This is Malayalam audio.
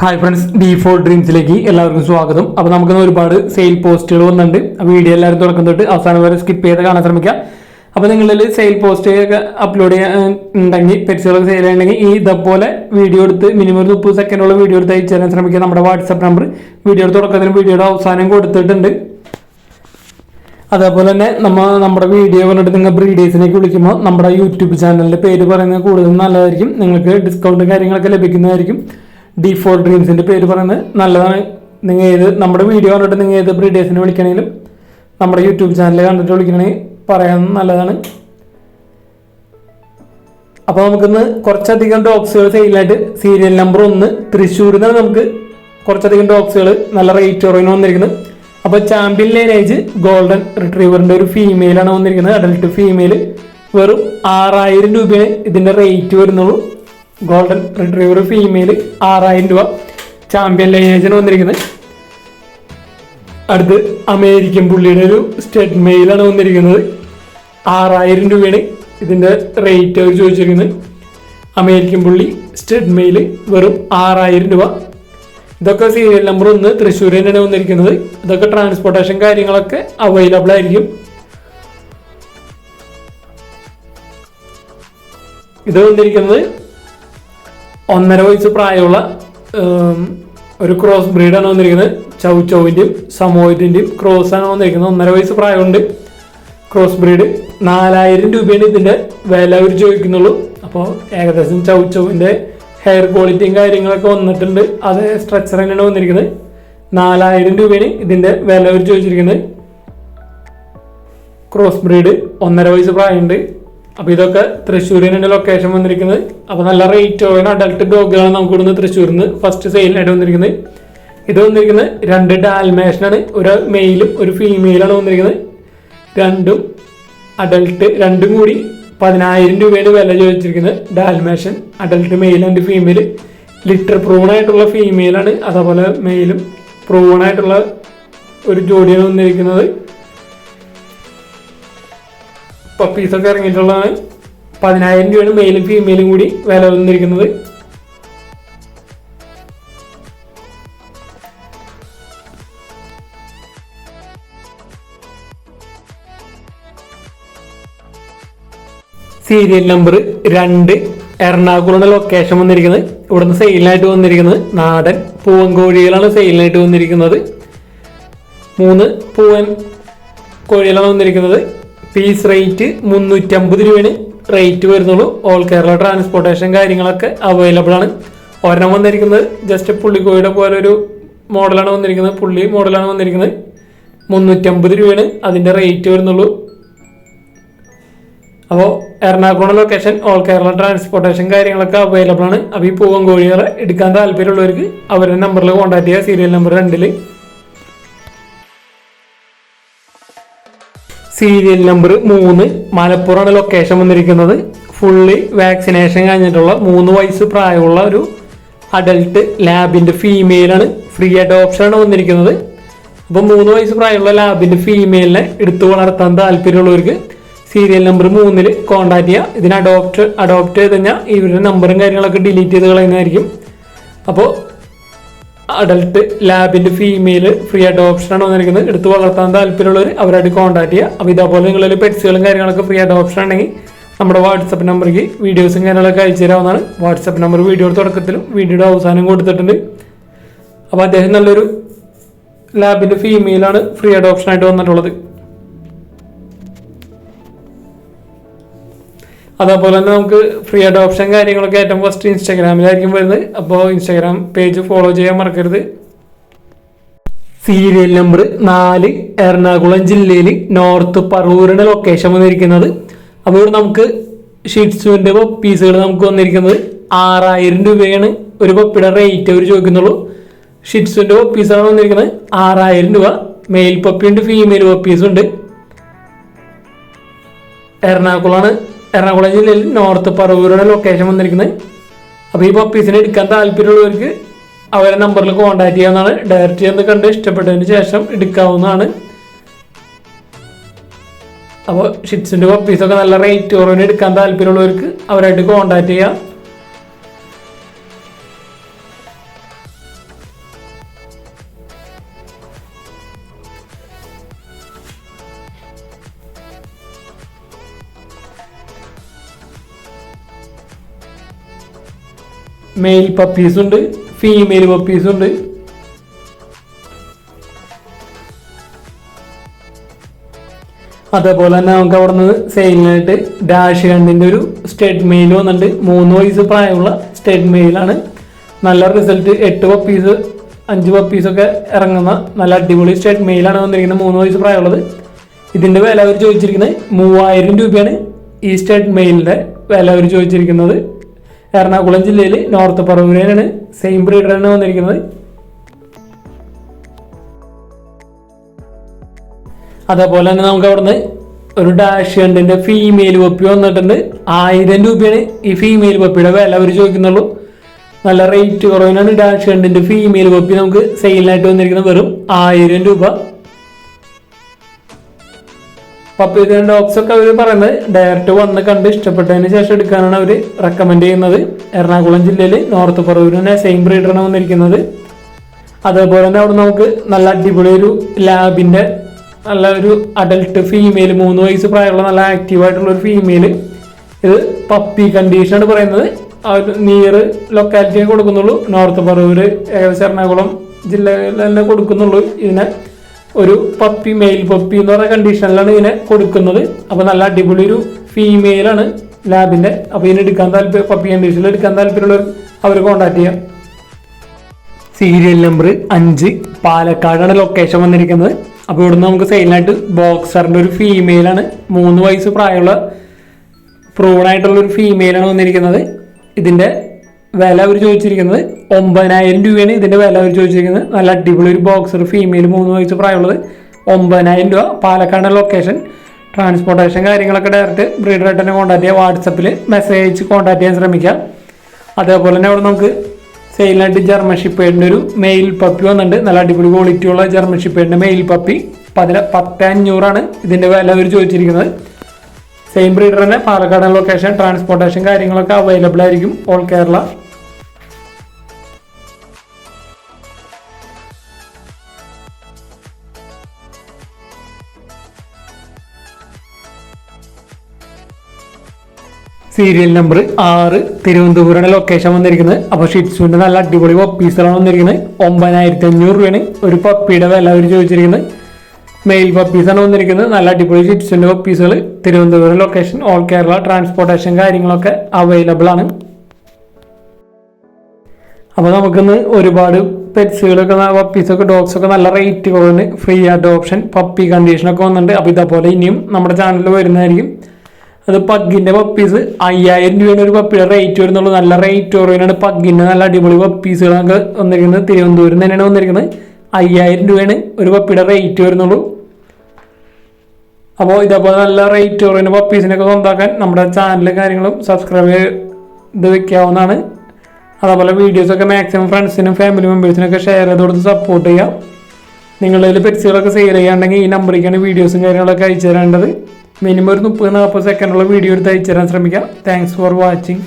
ഹായ് ഫ്രണ്ട്സ് ഡി ഫോർ ഡ്രീംസിലേക്ക് എല്ലാവർക്കും സ്വാഗതം. അപ്പോൾ നമുക്ക് ഒരുപാട് സെയിൽ പോസ്റ്റുകൾ വന്നിട്ടുണ്ട്. വീഡിയോ എല്ലാവരും തുടക്കം തൊട്ട് അവസാനം വരെ സ്കിപ്പ് ചെയ്ത് കാണാൻ ശ്രമിക്കാം. അപ്പോൾ നിങ്ങളിൽ സെയിൽ പോസ്റ്റ് അപ്ലോഡ് ചെയ്യാൻ ഉണ്ടെങ്കിൽ സെയിൽ ചെയ്യണമെങ്കിൽ ഈ ഇതേപോലെ വീഡിയോ എടുത്ത് മിനിമം ഒരു മുപ്പത് സെക്കൻഡുള്ള വീഡിയോ എടുത്ത് അയച്ചു തരാൻ ശ്രമിക്കുക. നമ്മുടെ വാട്സപ്പ് നമ്പർ വീഡിയോയുടെ തുടക്കത്തിലും വീഡിയോയുടെ അവസാനം കൊടുത്തിട്ടുണ്ട്. അതേപോലെ തന്നെ നമ്മൾ നമ്മുടെ വീഡിയോ കണ്ടിട്ട് നിങ്ങൾ ബ്രീഡേഴ്സിനേക്ക് വിളിക്കുമ്പോൾ നമ്മുടെ യൂട്യൂബ് ചാനലിന്റെ പേര് പറയുന്നത് കൂടുതൽ നല്ലതായിരിക്കും. നിങ്ങൾക്ക് ഡിസ്കൗണ്ടും കാര്യങ്ങളൊക്കെ ലഭിക്കുന്നതായിരിക്കും. ഡി ഡ്രീംസിന്റെ പേര് പറയുന്നത് നല്ലതാണ്. നിങ്ങൾ ഏത് നമ്മുടെ വീഡിയോ കണ്ടിട്ട് നിങ്ങൾ ഏത് ബ്രീഡേഴ്സിനെ വിളിക്കണമെങ്കിലും നമ്മുടെ യൂട്യൂബ് ചാനൽ കണ്ടിട്ട് വിളിക്കണമെങ്കിൽ പറയാൻ നല്ലതാണ്. അപ്പോൾ നമുക്കിന്ന് കുറച്ചധികം ഡോക്സുകൾ സെയിലായിട്ട് സീരിയൽ നമ്പർ ഒന്ന് തൃശ്ശൂരിൽ നിന്നാണ് നമുക്ക് കുറച്ചധികം ഡോക്സുകൾ നല്ല റേറ്റ് കുറവിന് വന്നിരിക്കുന്നത്. അപ്പോൾ ചാമ്പ്യൻ ലൈനേജ് ഗോൾഡൻ റിട്രീവറിന്റെ ഒരു ഫീമെയിലാണ് വന്നിരിക്കുന്നത്. അഡൽട്ട് ഫീമെയിൽ വെറും ആറായിരം രൂപയാണ് ഇതിന്റെ റേറ്റ് വരുന്നുള്ളൂ. ഗോൾഡൻ റിട്രീവർ ഫീമെയിൽ ആറായിരം രൂപ ചാമ്പ്യൻ ലൈനേജിന് വന്നിരിക്കുന്നത് അടുത്ത് അമേരിക്കൻ പുള്ളിയുടെ ഒരു സ്റ്റെഡ് മെയിലാണ് വന്നിരിക്കുന്നത്. ആറായിരം രൂപയാണ് ഇതിന്റെ റേറ്റ് അവർ ചോദിച്ചിരിക്കുന്നത് അമേരിക്കൻ പുള്ളി സ്റ്റെഡ് മെയിൽ വെറും ആറായിരം രൂപ. ഇതൊക്കെ സീരിയൽ നമ്പർ ഒന്ന് തൃശ്ശൂർ തന്നെയാണ് വന്നിരിക്കുന്നത്. ഇതൊക്കെ ട്രാൻസ്പോർട്ടേഷൻ കാര്യങ്ങളൊക്കെ അവൈലബിൾ ആയിരിക്കും. ഇത് വന്നിരിക്കുന്നത് ഒന്നര വയസ്സ് പ്രായമുള്ള ഒരു ക്രോസ് ബ്രീഡാണ് വന്നിരിക്കുന്നത്. ചൗ ചൗവിന്റെയും സമൂഹത്തിന്റെയും ക്രോസ് ആണ് വന്നിരിക്കുന്നത്. ഒന്നര വയസ്സ് പ്രായമുണ്ട് ക്രോസ് ബ്രീഡ് നാലായിരം രൂപയാണ് ഇതിന്റെ വില അവർ ചോദിക്കുന്നുള്ളൂ. അപ്പോൾ ഏകദേശം ചൗ ചൗവിന്റെ ഹെയർ ക്വാളിറ്റിയും കാര്യങ്ങളൊക്കെ വന്നിട്ടുണ്ട്. അത് സ്ട്രക്ചർ തന്നെയാണ് വന്നിരിക്കുന്നത്. നാലായിരം രൂപയാണ് ഇതിന്റെ വില അവർ ചോദിച്ചിരിക്കുന്നത്. ക്രോസ് ബ്രീഡ് ഒന്നര വയസ്സ് പ്രായമുണ്ട്. അപ്പോൾ ഇതൊക്കെ തൃശ്ശൂരിനാണ് ലൊക്കേഷൻ വന്നിരിക്കുന്നത്. അപ്പോൾ നല്ല റേറ്റ് ഓയിൻ അഡൽട്ട് ഡോഗുകളാണ് നമുക്ക് ഇവിടുന്ന് തൃശ്ശൂരിൽ നിന്ന് ഫസ്റ്റ് സെയിലിനായിട്ട് വന്നിരിക്കുന്നത്. ഇത് വന്നിരിക്കുന്നത് രണ്ട് ഡാൽമേഷനാണ് ഒരു മെയിലും ഒരു ഫീമെയിലാണ് വന്നിരിക്കുന്നത്. രണ്ടും അഡൽട്ട് രണ്ടും കൂടി പതിനായിരം രൂപയാണ് വില ചോദിച്ചിരിക്കുന്നത്. Dalmatian adult male and female litter proven ആയിട്ടുള്ള ഫീമെയിലാണ് അതേപോലെ മെയിലും പ്രൂൺ ആയിട്ടുള്ള ഒരു ജോഡിയാണ് വന്നിരിക്കുന്നത്. പപ്പീസൊക്കെ ഇറങ്ങിയിട്ടുള്ളതാണ്. പതിനായിരം രൂപയാണ് മെയിലും ഫീമെയിലും കൂടി വില വന്നിരിക്കുന്നത്. സീരിയൽ നമ്പർ രണ്ട് എറണാകുളം ലൊക്കേഷൻ വന്നിരിക്കുന്നത്. ഇവിടുന്ന് സെയിലിനായിട്ട് വന്നിരിക്കുന്നത് നാടൻ പൂവൻ കോഴികളാണ് സെയിലിനായിട്ട് വന്നിരിക്കുന്നത്. മൂന്ന് പൂവൻ കോഴികളാണ് വന്നിരിക്കുന്നത്. പീസ് റേറ്റ് മുന്നൂറ്റമ്പത് രൂപയാണ്. റേറ്റ് വരുന്നുള്ളൂ. ഓൾ കേരള ട്രാൻസ്പോർട്ടേഷൻ കാര്യങ്ങളൊക്കെ അവൈലബിൾ ആണ്. ഒരെണ്ണം വന്നിരിക്കുന്നത് ജസ്റ്റ് പുള്ളിക്കോയുടെ പോലെ ഒരു മോഡലാണ് വന്നിരിക്കുന്നത്. പുള്ളി മോഡലാണ് വന്നിരിക്കുന്നത്. മുന്നൂറ്റമ്പത് രൂപയാണ് അതിന്റെ റേറ്റ് വരുന്നുള്ളൂ. അപ്പോൾ Ernakulam location all Kerala transportation കാര്യങ്ങളൊക്കെ അവൈലബിൾ ആണ്. അപ്പോൾ ഈ പൂവൻ കോഴികളെ എടുക്കാൻ താല്പര്യമുള്ളവർക്ക് അവരുടെ നമ്പറിൽ കോൺടാക്ട് ചെയ്യുക സീരിയൽ നമ്പർ രണ്ടിൽ സീരിയൽ നമ്പർ മൂന്ന് മലപ്പുറമാണ് ലൊക്കേഷൻ വന്നിരിക്കുന്നത്. ഫുള്ളി വാക്സിനേഷൻ കഴിഞ്ഞിട്ടുള്ള മൂന്ന് വയസ്സ് പ്രായമുള്ള ഒരു അഡൽട്ട് ലാബിന്റെ ഫീമെയിലാണ് ഫ്രീ അഡോപ്ഷനാണ് വന്നിരിക്കുന്നത്. അപ്പോൾ മൂന്ന് വയസ്സ് പ്രായമുള്ള ലാബിന്റെ ഫീമെയിലിനെ എടുത്തു വളർത്താൻ താല്പര്യമുള്ളവർക്ക് സീരിയൽ നമ്പർ മൂന്നിൽ കോൺടാക്ട് ചെയ്യുക ഇതിന് അഡോപ്റ്റ് അഡോപ്റ്റ് ചെയ്ത് കഴിഞ്ഞാൽ ഇവരുടെ നമ്പറും കാര്യങ്ങളൊക്കെ ഡിലീറ്റ് ചെയ്ത് കളയുന്നതായിരിക്കും. അപ്പോൾ അഡൽട്ട് ലാബിന്റെ ഫീമെയിൽ ഫ്രീ അഡോപ്ഷനാണ് വന്നിരിക്കുന്നത്. എടുത്ത് വളർത്താൻ താല്പര്യമുള്ളവർ അവരായിട്ട് കോൺടാക്ട് ചെയ്യുക. അപ്പോൾ ഇതേപോലെ നിങ്ങളിൽ പെറ്റ്സുകളും കാര്യങ്ങളൊക്കെ ഫ്രീ അഡോപ്ഷൻ ആണെങ്കിൽ നമ്മുടെ വാട്സപ്പ് നമ്പറിലേക്ക് വീഡിയോസും കാര്യങ്ങളൊക്കെ അയച്ചു തരാവുന്നതാണ്. വാട്സപ്പ് നമ്പർ വീഡിയോയുടെ തുടക്കത്തിലും വീഡിയോയുടെ അവസാനം കൊടുത്തിട്ടുണ്ട്. അപ്പോൾ അദ്ദേഹം നല്ലൊരു ലാബിന്റെ ഫീമെയിലാണ് ഫ്രീ അഡോപ്ഷനായിട്ട് വന്നിട്ടുള്ളത്. അതേപോലെ തന്നെ നമുക്ക് ഫ്രീ അഡോപ്ഷൻ കാര്യങ്ങളൊക്കെ ഏറ്റവും ഫസ്റ്റ് ഇൻസ്റ്റാഗ്രാമിലായിരിക്കും വരുന്നത്. അപ്പോൾ ഇൻസ്റ്റാഗ്രാം പേജ് ഫോളോ ചെയ്യാൻ മറക്കരുത്. സീരിയൽ നമ്പർ നാല് എറണാകുളം ജില്ലയിൽ നോർത്ത് പറവൂരിന്റെ ലൊക്കേഷൻ വന്നിരിക്കുന്നത്. അപ്പോൾ ഇവിടെ നമുക്ക് ഷീറ്റ്സുവിന്റെ പീസുകൾ നമുക്ക് വന്നിരിക്കുന്നത്. ആറായിരം രൂപയാണ് ഒരു പപ്പിയുടെ റേറ്റ് അവർ ചോദിക്കുന്നുള്ളൂ. ഷിറ്റ്സുവിന്റെ പപ്പീസാണ് വന്നിരിക്കുന്നത്. ആറായിരം രൂപ. മെയിൽ പപ്പിയുണ്ട് ഫീമെയിൽ പപ്പീസും ഉണ്ട്. എറണാകുളമാണ് എറണാകുളം ജില്ലയിൽ നോർത്ത് പറവൂരുടെ ലൊക്കേഷൻ വന്നിരിക്കുന്നത്. അപ്പോൾ ഈ പപ്പീസിനെ എടുക്കാൻ താല്പര്യമുള്ളവർക്ക് അവരെ നമ്പറിൽ കോൺടാക്ട് ചെയ്യാവുന്നതാണ്. ഡയറക്റ്റ് ചെന്ന് കണ്ട് ഇഷ്ടപ്പെട്ടതിന് ശേഷം എടുക്കാവുന്നതാണ്. അപ്പോൾ ഷിറ്റ്സിന്റെ പപ്പീസൊക്കെ നല്ല റേറ്റ് കുറവിന് എടുക്കാൻ താല്പര്യമുള്ളവർക്ക് അവരായിട്ട് കോൺടാക്ട് ചെയ്യാം. മെയിൽ പപ്പീസ് ഉണ്ട് ഫീമെയിൽ പപ്പീസ് ഉണ്ട്. അതേപോലെ തന്നെ നമുക്ക് അവിടെ നിന്ന് സെയിലിനായിട്ട് ഡാഷ് കണ്ടിന്റെ ഒരു സ്റ്റേറ്റ് മെയിൽ വന്നിട്ടുണ്ട്. മൂന്ന് വയസ്സ് പ്രായമുള്ള സ്റ്റേറ്റ് മെയിലാണ് നല്ല റിസൾട്ട് എട്ട് പപ്പീസ് അഞ്ച് പപ്പീസൊക്കെ ഇറങ്ങുന്ന നല്ല അടിപൊളി സ്റ്റേറ്റ് മെയിലാണ് വന്നിരിക്കുന്നത് മൂന്ന് വയസ്സ് പ്രായമുള്ളത്. ഇതിന്റെ വില അവർ ചോദിച്ചിരിക്കുന്നത് മൂവായിരം രൂപയാണ് ഈ സ്റ്റേറ്റ് മെയിലിന്റെ വില അവർ ചോദിച്ചിരിക്കുന്നത്. എറണാകുളം ജില്ലയിൽ നോർത്ത് പറവൂരിലാണ് സെയിം ബ്രീഡറാണ് വന്നിരിക്കുന്നത്. അതേപോലെ തന്നെ നമുക്ക് അവിടുന്ന് ഒരു ഡാഷ് ഹണ്ടിന്റെ ഫീമെയിൽ പപ്പി വന്നിട്ടുണ്ട്. ആയിരം രൂപയാണ് ഈ ഫീമെയിൽ പപ്പിയുടെ വില അവർ ചോദിക്കുന്നുള്ളൂ. നല്ല റേറ്റ് കുറവിനാണ് ഡാഷ് ഹണ്ടിന്റെ ഫീമെയിൽ പപ്പി നമുക്ക് സെയിലിനായിട്ട് വന്നിരിക്കുന്നത് വെറും ആയിരം രൂപ. പപ്പി ഡോഗ്സ് ഒക്കെ അവർ പറയുന്നത് ഡയറക്റ്റ് വന്ന് കണ്ട് ഇഷ്ടപ്പെട്ടതിന് ശേഷം എടുക്കാനാണ് അവർ റെക്കമെൻഡ് ചെയ്യുന്നത്. എറണാകുളം ജില്ലയിൽ നോർത്ത് പറവൂർ തന്നെ സെയിം ബ്രീഡറാണ് വന്നിരിക്കുന്നത്. അതേപോലെ തന്നെ അവിടെ നമുക്ക് നല്ല അടിപൊളി ഒരു ലാബിന്റെ നല്ല ഒരു അഡൽട്ട് ഫീമെയിൽ മൂന്ന് വയസ്സ് പ്രായമുള്ള നല്ല ആക്റ്റീവ് ആയിട്ടുള്ള ഒരു ഫീമെയിൽ ഇത് പപ്പി കണ്ടീഷനാണ് പറയുന്നത്. നിയർ ലൊക്കാലിറ്റിയെ കൊടുക്കുന്നുള്ളൂ. നോർത്ത് പറവൂർ ഏകദേശം എറണാകുളം ജില്ലയിൽ തന്നെ കൊടുക്കുന്നുള്ളൂ ഇതിനെ. ഒരു പപ്പി മെയിൽ പപ്പി എന്ന് പറയുന്ന കണ്ടീഷനിലാണ് ഇതിനെ കൊടുക്കുന്നത്. അപ്പോൾ നല്ല അടിപൊളി ഒരു ഫീമെയിലാണ് ലാബിന്റെ അപ്പോൾ ഇതിന് എടുക്കാൻ താല്പര്യം പപ്പി കണ്ടീഷനിൽ എടുക്കാൻ താല്പര്യമുള്ളവർ അവർ കോൺടാക്ട് ചെയ്യാം. സീരിയൽ നമ്പർ അഞ്ച്. പാലക്കാടാണ് ലൊക്കേഷൻ വന്നിരിക്കുന്നത്. അപ്പോൾ ഇവിടുന്ന് നമുക്ക് സെയിലിനായിട്ട് ബോക്സറിന്റെ ഒരു ഫീമെയിലാണ് മൂന്ന് വയസ്സ് പ്രായമുള്ള പ്രൂൺ ആയിട്ടുള്ള ഒരു ഫീമെയിലാണ് വന്നിരിക്കുന്നത്. ഇതിന്റെ വില അവർ ചോദിച്ചിരിക്കുന്നത് ഒമ്പതിനായിരം രൂപയാണ്. ഇതിന്റെ വില അവർ ചോദിച്ചിരിക്കുന്നത് നല്ല അടിപൊളി ഒരു ബോക്സർ ഫീമെയിൽ മൂന്ന് വയസ്സ് പ്രായമുള്ളത് ഒമ്പതിനായിരം രൂപ. പാലക്കാട് ലൊക്കേഷൻ ട്രാൻസ്പോർട്ടേഷൻ കാര്യങ്ങളൊക്കെ ഡയറക്റ്റ് ബ്രീഡറായിട്ട് തന്നെ കോൺടാക്ട് ചെയ്യുക വാട്സപ്പിൽ മെസ്സേജ് അയച്ച് കോൺടാക്ട് ചെയ്യാൻ ശ്രമിക്കാം. അതേപോലെ തന്നെ അവിടെ നമുക്ക് സെയിലായിട്ട് ജർമ്മൻ ഷിപ്പേഡിന്റെ ഒരു മെയിൽ പപ്പി വന്നിട്ടുണ്ട്. നല്ല അടിപൊളി ക്വാളിറ്റി ഉള്ള ജർമ്മൻ ഷിപ്പേഡിന്റെ മെയിൽ പപ്പി പതിന പത്ത് അഞ്ഞൂറാണ് ഇതിന്റെ വില അവർ ചോദിച്ചിരിക്കുന്നത്. സെയിം ബ്രീഡർ തന്നെ പാലക്കാട് ലൊക്കേഷൻ ട്രാൻസ്പോർട്ടേഷൻ കാര്യങ്ങളൊക്കെ അവൈലബിൾ ആയിരിക്കും. ഓൾ കേരള സീരിയൽ നമ്പർ ആറ് തിരുവനന്തപുരമാണ് ലൊക്കേഷൻ വന്നിരിക്കുന്നത്. അപ്പോൾ ഷിറ്റ്സുവിന്റെ നല്ല അടിപൊളി പപ്പീസാണ് വന്നിരിക്കുന്നത്. ഒമ്പതിനായിരത്തി അഞ്ഞൂറ് രൂപയാണ് ഒരു പപ്പിയുടെ വില അവർ ചോദിച്ചിരിക്കുന്നത്. മെയിൽ പപ്പീസാണ് വന്നിരിക്കുന്നത്. നല്ല അടിപൊളി ഷിറ്റ്സുവിന്റെ പപ്പീസുകൾ Thiruvananthapuram location all Kerala transportation കാര്യങ്ങളൊക്കെ അവൈലബിൾ ആണ്. അപ്പോൾ നമുക്കിന്ന് ഒരുപാട് പെറ്റ്സുകളൊക്കെ പപ്പീസൊക്കെ ഡോഗ്സൊക്കെ നല്ല റേറ്റ് കുറവിന് ഫ്രീ അഡോപ്ഷൻ പപ്പി കണ്ടീഷനൊക്കെ വന്നിട്ടുണ്ട്. അപ്പോൾ ഇതേപോലെ ഇനിയും നമ്മുടെ ചാനലിൽ വരുന്നതായിരിക്കും. അത് പഗ്ഗിന്റെ പപ്പീസ് അയ്യായിരം രൂപയാണ് ഒരു പപ്പിയുടെ റേറ്റ് വരുന്നുള്ളൂ. നല്ല റേറ്റ് കുറവിനാണ് പഗ്ഗിന്റെ നല്ല അടിപൊളി പപ്പീസുകളൊക്കെ വന്നിരിക്കുന്നത്. തിരുവനന്തപുരം തന്നെയാണ് വന്നിരിക്കുന്നത്. അയ്യായിരം രൂപയാണ് ഒരു പപ്പിയുടെ റേറ്റ് വരുന്നുള്ളൂ. അപ്പോൾ ഇതേപോലെ നല്ല റേറ്റ് കുറവിന് പപ്പീസിനൊക്കെ സ്വന്തമാക്കാൻ നമ്മുടെ ചാനലും കാര്യങ്ങളും സബ്സ്ക്രൈബ് ചെയ്ത് വെക്കാവുന്നതാണ്. അതേപോലെ വീഡിയോസൊക്കെ മാക്സിമം ഫ്രണ്ട്സിനും ഫാമിലി മെമ്പേഴ്സിനൊക്കെ ഷെയർ ചെയ്ത് കൊടുത്ത് സപ്പോർട്ട് ചെയ്യാം. നിങ്ങളുടെ പെറ്റ്സുകളൊക്കെ സെയിൽ ചെയ്യാണ്ടെങ്കിൽ ഈ നമ്പറിലേക്കാണ് വീഡിയോസും കാര്യങ്ങളൊക്കെ അയച്ചു തരേണ്ടത്. മിനിമം ഒരു മുപ്പത് നാൽപ്പത് സെക്കൻഡുള്ള വീഡിയോ എടുത്ത് അയച്ചു തരാൻ ശ്രമിക്കാം. Thanks for watching